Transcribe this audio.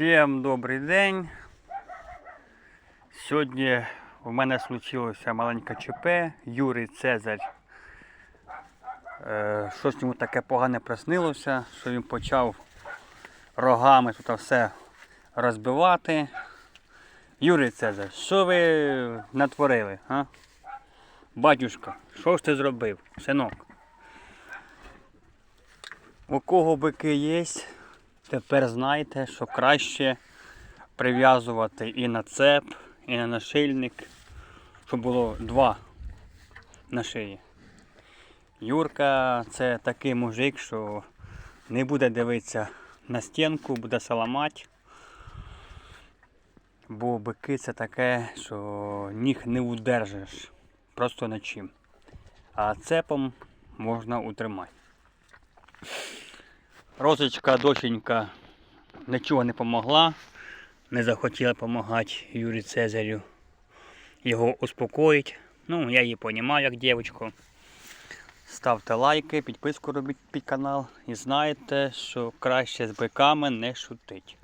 Всім добрий день. Сьогодні в мене случилося маленьке ЧП. Юрій Цезарь. Щось йому таке погане приснилося, що він почав рогами тут все розбивати. Юрій Цезарь, що ви натворили? А? Батюшка, що ж ти зробив, синок? У кого бики є, тепер знайте, що краще прив'язувати і на цеп, і на нашильник, щоб було два на шиї. Юрка це такий мужик, що не буде дивитися на стінку, буде саламать. Бо бики це таке, що ніг не удержиш просто нічим. А цепом можна утримати. Розочка, доченька нічого не допомогла, не захотіла допомагати Юрію Цезарю його успокоїть. Ну, я її розумію як дівчинку. Ставте лайки, підписку робіть під канал і знайте, що краще з биками не шутить.